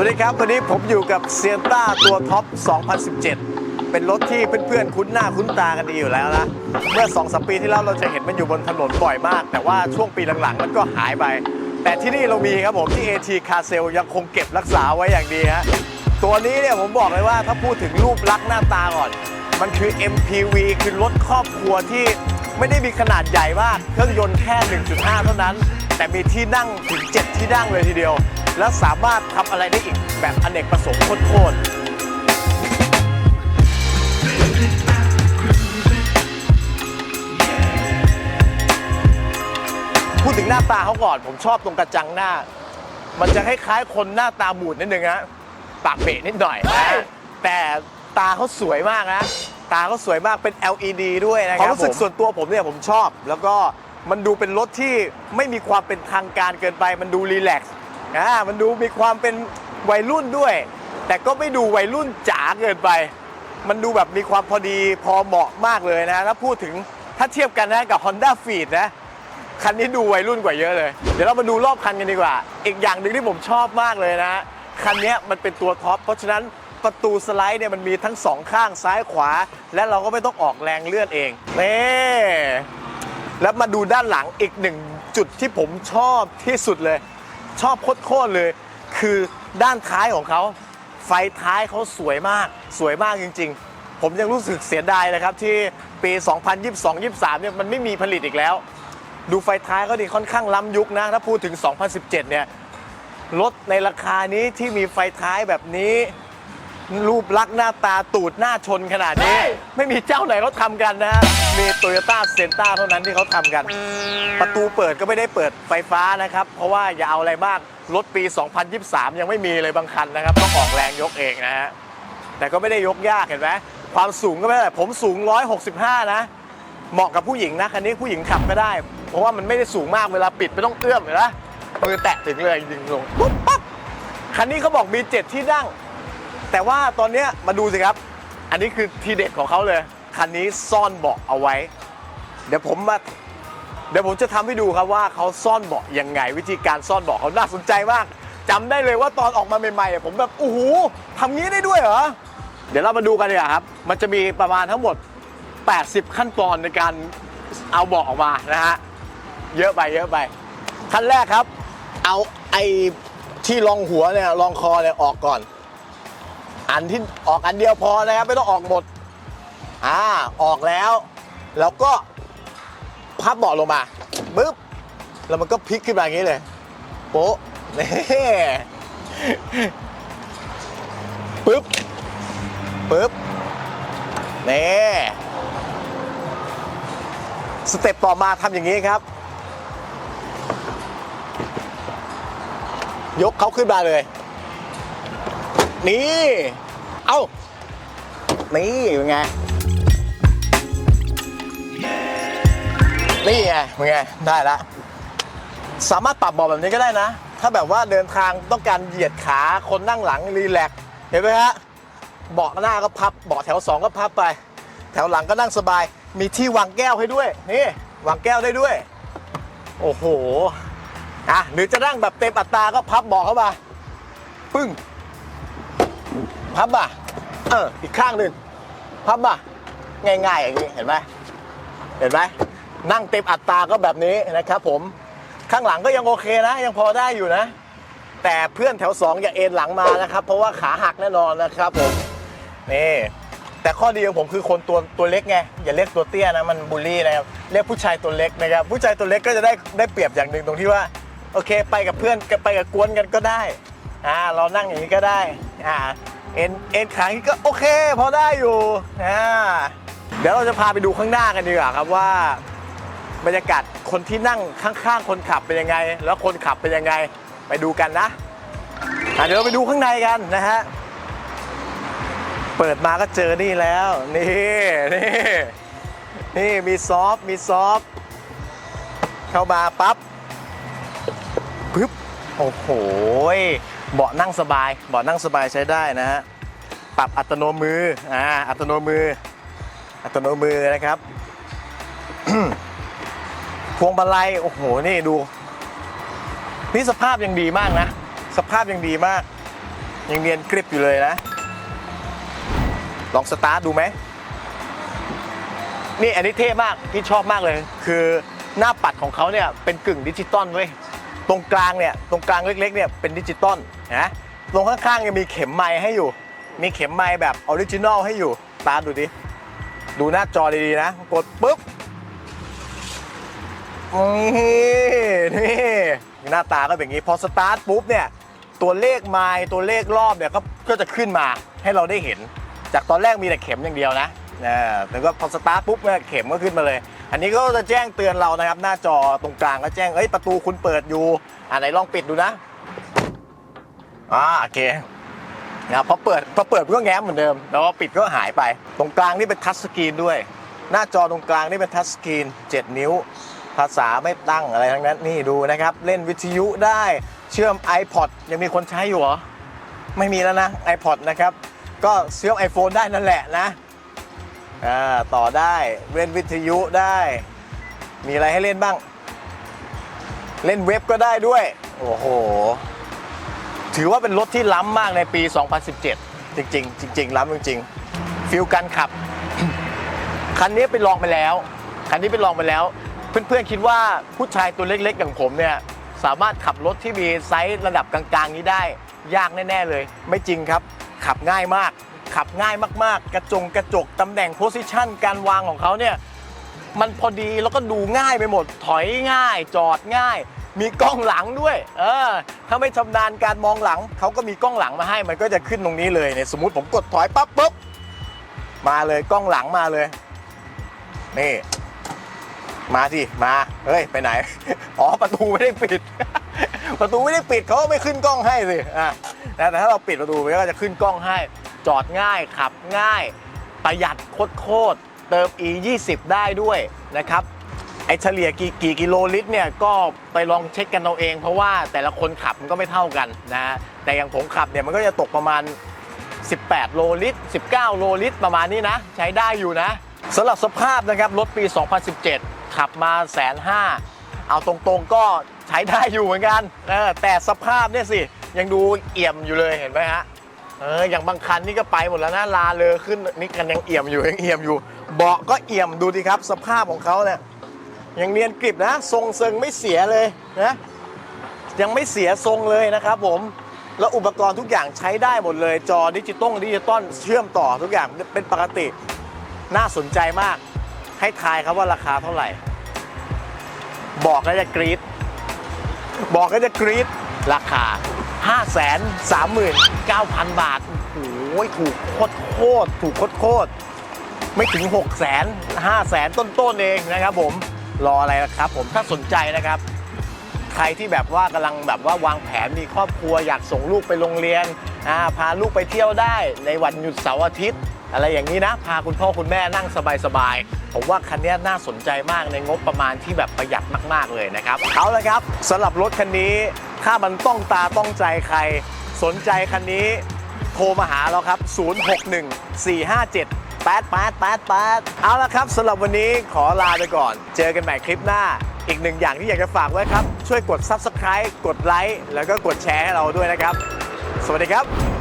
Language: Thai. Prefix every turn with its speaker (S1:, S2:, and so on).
S1: วัสดีครับ วันนี้ผมอยู่กับเซียนต้าตัวท็อป 2017 เป็นรถที่เพื่อนๆ คุ้นหน้าคุ้นตากันดีอยู่แล้วนะ เมื่อ2อสปีที่แล้วเราจะเห็นมันอยู่บนถนนบ่อยมาก แต่ว่าช่วงปีหลังๆ มันก็หายไป แต่ที่นี่เรามีครับผมที่ AT Car s a l ยังคงเก็บรักษาไว้อย่างดีฮะตัวนี้เนี่ยผมบอกเลยว่าถ้าพูดถึงรูปลักษณ์หน้าตาก่อน มันคือ MPV คือรถครอบครัวที่ไม่ได้มีขนาดใหญ่มาก เครื่องยนต์แค่ 1.5 เท่านั้น แต่มีที่นั่งถึง 7 ที่นั่งเลยทีเดียว และสามารถทำอะไรได้อีกแบบอเนกประสงค์โคตรๆพูดถึงหน้าตาเขาก่อนผมชอบตรงกระจังหน้า มันจะคล้ายๆคนหน้าตาบูดนิดนึงฮะปากเบะนิดหน่อยนะแต่ตาเขาสวยมากนะ ตาเขาสวยมากเป็น LED ด้วยนะครับความรู้สึกส่วนตัวผมเนี่ยผมชอบ แล้วก็มันดูเป็นรถที่ไม่มีความเป็นทางการเกินไป มันดูรีแลกซ์ อ่ามันดูมีความเป็นวัยรุ่นด้วย แต่ก็ไม่ดูวัยรุ่นจ๋าเกินไป มันดูแบบมีความพอดีพอเหมาะมากเลยนะถ้าพูดถึงถ้าเทียบกันนะกับ Honda f e e d นะคันนี้ดูวัยรุ่นกว่าเยอะเลย เดี๋ยวเรามาดูรอบคันกันดีกว่า อีกอย่างหนึ่งที่ผมชอบมากเลยนะคันนี้มันเป็นตัวท็อปเพราะฉะนั้นประตูสไลด์เนี่ยมันมีทั้งสองข้างซ้ายขวา และเราก็ไม่ต้องออกแรงเลื่อนเองนี่แล้วมาดูด้านหลังอีกหนึ่งจุดที่ผมชอบที่สุดเลย ชอบโคตรๆเลย คือด้านท้ายของเขา ไฟท้ายเขาสวยมาก สวยมากจริง ๆ ผมยังรู้สึกเสียดายนะครับที่ปี 2022-23 เนี่ยมันไม่มีผลิตอีกแล้ว ดูไฟท้ายก็ดีค่อนข้างล้ำยุคนะ ถ้าพูดถึง 2017 เนี่ยรถในราคานี้ที่มีไฟท้ายแบบนี้ รูปลักษณ์หน้าตาตูดหน้าชนขนาดนี้ ไม่มีเจ้าไหนเขาทำกันนะ มีโตโยต้าเซนต้าเท่านั้นที่เขาทำกัน ประตูเปิดก็ไม่ได้เปิดไฟฟ้านะครับ เพราะว่าอย่าเอาอะไรมาก รถปี 2023 ยังไม่มีเลยบางคันนะครับ ต้องออกแรงยกเองนะฮะ แต่ก็ไม่ได้ยกยากเห็นไหมความสูงก็ไม่ได้ผมสูง 165 นะ เหมาะกับผู้หญิงนะคันนี้ผู้หญิงขับก็ได้ เพราะว่ามันไม่ได้สูงมากเวลาปิดไม่ต้องเอื้อมเห็นไหมมือแตะถึงเลยยิงลงปุ๊บปั๊บคันนี้เขาบอกมี 7 ที่นั่ง แต่ว่าตอนเนี้ยมาดูสิครับ อันนี้คือทีเด็ดของเขาเลย คันนี้ซ่อนเบาะเอาไว้ เดี๋ยวผมมาเดี๋ยวผมจะทำให้ดูครับว่าเขาซ่อนเบาะยังไง วิธีการซ่อนเบาะเขาน่าสนใจมากจำได้เลยว่าตอนออกมาใหม่ๆผมแบบโอ้โหทำงี้ได้ด้วยเหรอเดี๋ยวเรามาดูกันดีกว่าครับ มันจะมีประมาณทั้งหมด 80 ขั้นตอนในการเอาเบาะออกมานะฮะเยอะไปเยอะไป ขั้นแรกครับ เอาไอ้ที่รองหัวเนี่ยรองคอเนี่ยออกก่อน อันที่ออกอันเดียวพอนะครับไม่ต้องออกหมด อ่าออกแล้ว แล้วก็พับเบาะลงมาปึ๊บแล้วมันก็พลิกขึ้นมาอย่างนี้เลย โป๊ะนี่ปึ๊บปึ๊บนี่สเต็ปต่อมาทำอย่างนี้ครับ ยกเขาขึ้นมาเลย นี่ เอ้า นี่เป็นไง นี่ไงเป็นไง ได้ละ สามารถปรับเบาะแบบนี้ก็ได้นะ ถ้าแบบว่าเดินทางต้องการเหยียดขาคนนั่งหลังรีแลกเห็นไหมฮะ เบาะหน้าก็พับ เบาะแถวสองก็พับไป แถวหลังก็นั่งสบาย มีที่วางแก้วให้ด้วย นี่ วางแก้วได้ด้วย โอ้โห อะ หรือจะนั่งแบบเต็มอัตราก็พับเบาะเข้ามาปึ้ง พับบ่ะ เออ อีกข้างหนึ่งพับบ่ะ ง่ายๆอย่างนี้ เห็นไหมเห็นไหม นั่งเต็มอัตราก็แบบนี้นะครับผมข้างหลังก็ยังโอเคนะ ยังพอได้อยู่นะ แต่เพื่อนแถวสองอย่าเอ็นหลังมานะครับ เพราะว่าขาหักแน่นอนนะครับผมนี่แต่ข้อดีของผมคือคนตัวตัวเล็กไงอย่าเรียกตัวเตี้ยนะมันบูลลี่นะครับเรียกผู้ชายตัวเล็กนะครับผู้ชายตัวเล็กก็จะได้ได้เปรียบอย่างหนึ่งตรงที่ว่าโอเค ไปกับเพื่อนไปกับกวนกันก็ได้อ่าเรานั่งอย่างนี้ก็ได้อ่าเอ็นเอ็นขาอย่างนี้ก็โอเคพอได้อยู่อ่าเดี๋ยวเราจะพาไปดูข้างหน้ากันดีกว่าครับว่า บรรยากาศคนที่นั่งข้างๆ คนขับเป็นยังไง แล้วคนขับเป็นยังไงไปดูกันนะเดี๋ยวเราไปดูข้างในกันนะฮะเปิดมาก็เจอนี่แล้วนี่นี่นี่มีซอฟมีซอฟเข้ามาปั๊บปึ๊บโอ้โหเบาะนั่งสบายเบาะนั่งสบายใช้ได้นะฮะปรับอัตโนมืออ่าอัตโนมือ อัตโนมือนะครับ พวงมาลัยโอ้โหนี่ดู นี่สภาพยังดีมากนะ สภาพยังดีมาก ยังเนียนกริบอยู่เลยนะ ลองสตาร์ทดูไหมนี่อันนี้เท่มากที่ชอบมากเลย คือหน้าปัดของเขาเนี่ยเป็นกึ่งดิจิตอลเว้ยตรงกลางเนี่ยตรงกลางเล็กๆเนี่ยเป็นดิจิตอลนะตรงข้างๆยังมีเข็มไม้ให้อยู่ มีเข็มไม้แบบออริจินอลให้อยู่ตาดูดิดูหน้าจอดีๆนะ กดปุ๊บ นี่นี่หน้าตาก็เป็นอย่างนี้ พอสตาร์ทปุ๊บเนี่ย ตัวเลขไมล์ตัวเลขรอบเนี่ยก็ก็จะขึ้นมาให้เราได้เห็น จากตอนแรกมีแต่เข็มอย่างเดียวนะนะแต่ก็พอสตาร์ทปุ๊บเนี่ยเข็มก็ขึ้นมาเลย อันนี้ก็จะแจ้งเตือนเรานะครับ หน้าจอตรงกลางก็แจ้งเอ้ยประตูคุณเปิดอยู่อ่าไหนลองปิดดูนะอ่าโอเคนะพอเปิดพอเปิดก็แง้มเหมือนเดิม แล้วพอปิดก็หายไป ตรงกลางนี่เป็นทัชสกรีนด้วย หน้าจอตรงกลางนี่เป็นทัชสกรีน 7 นิ้ว ภาษาไม่ตั้งอะไรทั้งนั้นนี่ดูนะครับ เล่นวิทยุได้เชื่อม iPod ยังมีคนใช้อยู่เหรอ ไม่มีแล้วนะ iPod นะครับ ก็เชื่อม iPhone ได้นั่นแหละนะต่อได้เล่นวิทยุได้ มีอะไรให้เล่นบ้าง เล่นเว็บก็ได้ด้วย โอ้โห ถือว่าเป็นรถที่ล้ำมากในปี 2017 จริงๆ จริง ๆ ล้ำจริงๆฟิลการขับ คันนี้ไปลองไปแล้ว คันนี้ไปลองไปแล้ว เพื่อนๆคิดว่าผู้ชายตัวเล็กๆอย่างผมเนี่ยสามารถขับรถที่มีไซส์ระดับกลางๆ นี้ได้ ยากแน่ๆเลย ไม่จริงครับ ขับง่ายมาก ขับง่ายมากๆ กระจงกระจกตำแหน่งโพสิชันการวางของเขาเนี่ยมันพอดีแล้วก็ดูง่ายไปหมด ถอยง่าย จอดง่าย มีกล้องหลังด้วย เออ ถ้าไม่ชำนาญการมองหลัง เขาก็มีกล้องหลังมาให้ มันก็จะขึ้นตรงนี้เลยเนี่ยสมมติผมกดถอยปั๊บปุ๊บมาเลยกล้องหลังมาเลย นี่ มาสิ มา เฮ้ย ไปไหน อ๋อ ประตูไม่ได้ปิด ประตูไม่ได้ปิดเขาไม่ขึ้นกล้องให้สิ อะนะแต่ถ้าเราปิดประตูมันก็จะขึ้นกล้องให้ จอดง่าย ขับง่าย ประหยัดโคตรเติม e 2 0ได้ด้วยนะครับ ไอเฉลี่ยกี่กี่กิโลลิตรเนี่ย ก็ไปลองเช็คกันเอาเอง เพราะว่าแต่ละคนขับมันก็ไม่เท่ากันนะฮะแต่อย่างผมขับเนี่ยมันก็จะตกประมาณ 18 โลลิตร 19 โลลิตร ประมาณนี้นะ ใช้ได้อยู่นะสำหรับสภาพนะครับ รถปี 2017 ขับมาแสนห้าเอาตรงๆก็ใช้ได้อยู่เหมือนกันเออแต่สภาพเนี่ยสิ ยังดูเอี่ยมอยู่เลยเห็นไหมฮะเอออย่างบางคันนี่ก็ไปหมดแล้วนะลาเลอขึ้นนี่กันยังเอี่ยมอยู่ยังเอี่ยมอยู่ เบาะก็เอี่ยมดูดิครับ สภาพของเขาเนี่ยยังเนียนกริบนะ ทรงเซิงไม่เสียเลยนะยังไม่เสียทรงเลยนะครับผม แล้วอุปกรณ์ทุกอย่างใช้ได้หมดเลย จอดิจิตอลดิจิตอลเชื่อมต่อทุกอย่างเป็นปกติ น่าสนใจมาก ให้ทายครับว่าราคาเท่าไหร่ บอกแล้วจะกรี๊ดบอกแล้วจะกรี๊ดราคา 5 3 9 0 0 0 บาท โอ้โหถูกโคตรโคตรถูกโคตรโคตรไม่ถึง 6 0 0 0 0 5 0 0 0 0ต้นๆเองนะครับผมรออะไรล่ะครับผมถ้าสนใจนะครับ ใครที่แบบว่ากำลังแบบว่าวางแผนมีครอบครัวอยากส่งลูกไปโรงเรียนพาลูกไปเที่ยวได้ในวันหยุดเสาร์อาทิตย์ อะไรอย่างนี้นะ พาคุณพ่อคุณแม่นั่งสบายๆ ผมว่าคันนี้น่าสนใจมากในงบประมาณที่แบบประหยัดมากๆเลยนะครับ เอาละครับสำหรับรถคันนี้ ถ้ามันต้องตาต้องใจใคร สนใจคันนี้ โทรมาหาเราครับ 061 457 8 8 8 8เอาละครับสำหรับวันนี้ขอลาไปก่อน เจอกันใหม่คลิปหน้า อีกหนึ่งอย่างที่อยากจะฝากไว้ครับ ช่วยกด Subscribe กดไลค์แล้วก็กดแชร์ให้เราด้วยนะครับ สวัสดีครับ